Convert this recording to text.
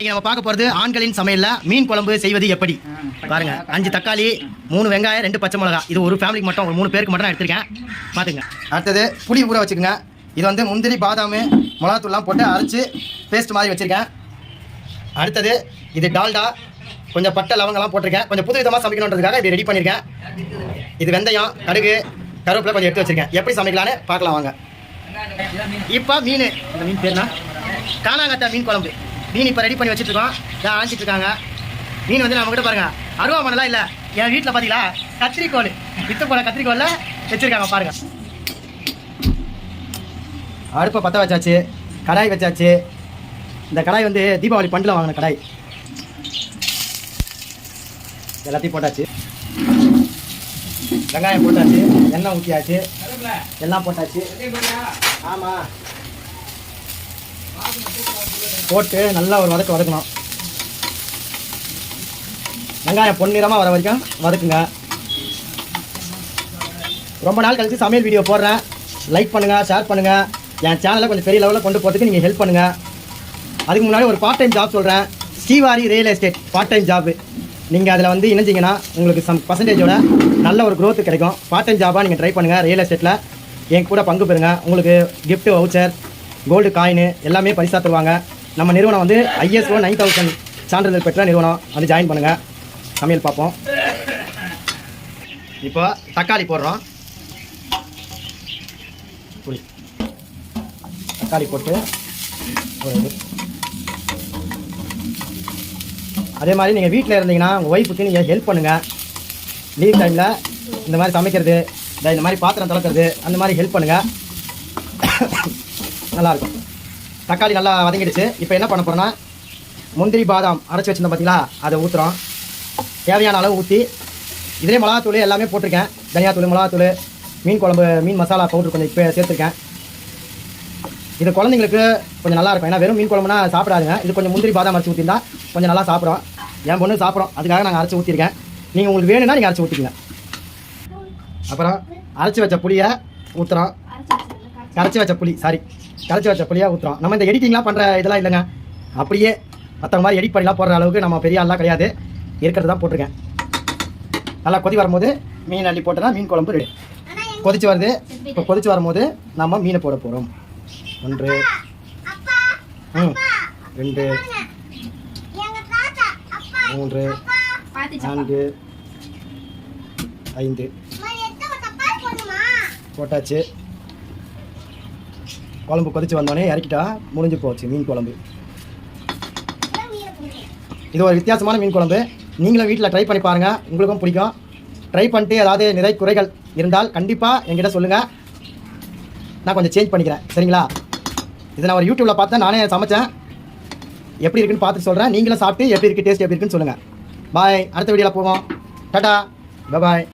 நீங்க நம்ம பார்க்க போறது ஆண்களின் சமையல்ல மீன் குழம்பு செய்வது எப்படி? பாருங்க அஞ்சு தக்காளி மூணு வெங்காயம் ரெண்டு பச்சை மிளகா இது ஒரு ஃபேமிலிக்கு மட்டும் ஒரு மூணு பேருக்கு மட்டும் நான் எடுத்திருக்கேன். பாத்துங்க அடுத்தது புளி ஊற வச்சுக்கோங்க. இது வந்து முந்திரி பாதாம் மிளகாத்தூள்லாம் போட்டு அரைச்சு பேஸ்ட் மாதிரி வச்சிருக்கேன். அடுத்தது இது டால்டா. கொஞ்சம் பட்டை லவங்கெல்லாம் போட்டிருக்கேன். கொஞ்சம் புது விதமாக சமைக்கணுன்றதுக்காக இது ரெடி பண்ணியிருக்கேன். இது வெந்தயம் கடுகு கருவேப்பிலை கொஞ்சம் எடுத்து வச்சிருக்கேன். எப்படி சமைக்கலான்னு பார்க்கலாம் வாங்க. இப்போ மீன். இந்த மீன் பேர்னா காணாங்கத்தா மீன் குழம்பு. மீன் இப்போ ரெடி பண்ணி வச்சுட்டு இதான் ஆஞ்சிட்டு இருக்காங்க. மீன் வந்து நம்ம கிட்ட அருவா மணலாம் இல்லை. என் வீட்டில் பார்த்தீங்களா கத்திரிக்கோல். வித்து போன கத்திரிக்கோலில் வச்சிருக்காங்க பாருங்க. அடுப்பை பற்ற வச்சாச்சு. கடாய் வச்சாச்சு. இந்த கடாய் வந்து தீபாவளி பண்டில் வாங்கின கடாய். எல்லாத்தையும் போட்டாச்சு. வெங்காயம் போட்டாச்சு. எண்ணெய் ஊற்றியாச்சு எல்லாம் போட்டாச்சு. ஆமாம் போட்டு நல்லா ஒரு வதக்கு வதக்கணும். வெங்காயம் பொன்னிறமாக வர வரைக்கும் வதக்குங்க. ரொம்ப நாள் கழித்து சமையல் வீடியோ போடுறேன். லைக் பண்ணுங்கள் ஷேர் பண்ணுங்கள் என் சேனலை கொஞ்சம் பெரிய லெவலில் கொண்டு போகிறதுக்கு நீங்கள் ஹெல்ப் பண்ணுங்கள் அதுக்கு முன்னாடி ஒரு பார்ட் டைம் ஜாப் சொல்கிறேன் Srivari real estate part time job நீங்கள் அதில் வந்து இணைஞ்சிங்கன்னா உங்களுக்கு சம் பர்சன்டேஜோட நல்ல ஒரு க்ரோத்து கிடைக்கும். பார்ட் டைம் ஜாபாக நீங்கள் ட்ரை பண்ணுங்கள் ரியல் எஸ்டேட்டில் என் கூட பங்கு பெறுங்க. உங்களுக்கு கிஃப்ட்டு வவுச்சர் கோல்டு காயின் எல்லாமே பரிசா தருவாங்க. நம்ம நிறுவனம் வந்து ஐஎஸ்ஓ நைன் தௌசண்ட் சான்றிதழ் பெற்ற நிறுவனம். வந்து ஜாயின் பண்ணுங்கள் சமையல் பார்ப்போம். இப்போ தக்காளி போடுறோம். புளி. தக்காளி போட்டு அதே மாதிரி நீங்கள் வீட்டில் இருந்தீங்கன்னா உங்கள் ஒய்ஃபுக்கு நீங்கள் ஹெல்ப் பண்ணுங்கள் லீவ் டைமில் இந்த மாதிரி சமைக்கிறது இந்த மாதிரி பாத்திரம் திறக்கிறது அந்த மாதிரி ஹெல்ப் பண்ணுங்கள் நல்லாயிருக்கும். தக்காளி நல்லா வதங்கிடுச்சு. இப்போ என்ன பண்ண போகிறோன்னா முந்திரி பாதாம் அரைச்சி வச்சிருந்தோம் பார்த்தீங்களா அதை ஊற்றுறோம் தேவையான அளவு ஊற்றி இதிலே மிளகாத்தூள் எல்லாமே போட்டிருக்கேன். தனியாத்தூள் மிளகாத்தூள் மீன் குழம்பு மீன் மசாலா பவுட்ரு கொஞ்சம் இப்போ சேர்த்துருக்கேன். இது குழந்தைங்களுக்கு கொஞ்சம் நல்லா இருக்கும் ஏன்னா வெறும் மீன் குழம்புனா சாப்பிடாதுங்க. இது கொஞ்சம் முந்திரி பாதாம் அரைச்சி ஊற்றிருந்தா கொஞ்சம் நல்லா சாப்பிடும். என் பொண்ணு சாப்பிடும். அதுக்காக நாங்கள் அரைச்சி ஊற்றிருக்கேன் நீங்கள் உங்களுக்கு வேணும்னா நீங்கள் அரைச்சி ஊற்றிக்கங்க அப்புறம் அரைச்சி வச்ச புளியை ஊற்றுறோம் கரைச்சி வச்ச புளி சாரி கரைச்சி வச்ச புளியாக ஊற்றுறோம் நம்ம இந்த எடிட்டிங்லாம் பண்ணுற இதெல்லாம் இல்லைங்க. அப்படியே மற்றவங்க மாதிரி எடிட் பண்ணலாம் போடுற அளவுக்கு நம்ம பெரிய ஆள்லாம் கிடையாது. இருக்கிறது தான் போட்டிருக்கேன். நல்லா கொதி வரும்போது மீன் அள்ளி போட்டோன்னா மீன் குழம்பு ரெடி கொதிச்சு வருது. இப்போ கொதிச்சு வரும்போது நம்ம மீனை போட போகிறோம் ஒன்று ம் ரெண்டு மூன்று நான்கு ஐந்து. போட்டாச்சு. குழம்பு கொதிச்சு வந்தோடனே இறக்கிட்டா முடிஞ்சு போச்சு மீன் குழம்பு. இது ஒரு வித்தியாசமான மீன் குழம்பு. நீங்களும் வீட்டில் ட்ரை பண்ணி பாருங்கள் உங்களுக்கும் பிடிக்கும். ட்ரை பண்ணிட்டு ஏதாவது நிறை குறைகள் இருந்தால் கண்டிப்பாக என்கிட்ட சொல்லுங்கள் நான் கொஞ்சம் சேஞ்ச் பண்ணிக்கிறேன் சரிங்களா? இதை நான் ஒரு யூடியூப்பில் பார்த்தேன் நானே சமைச்சேன். எப்படி இருக்குன்னு பார்த்து சொல்கிறேன் நீங்களும் சாப்பிட்டு எப்படி இருக்குது டேஸ்ட் எப்படி இருக்குன்னு சொல்லுங்கள் பாய் அடுத்த வீடியோவில் போவோம். டாட்டா பாய்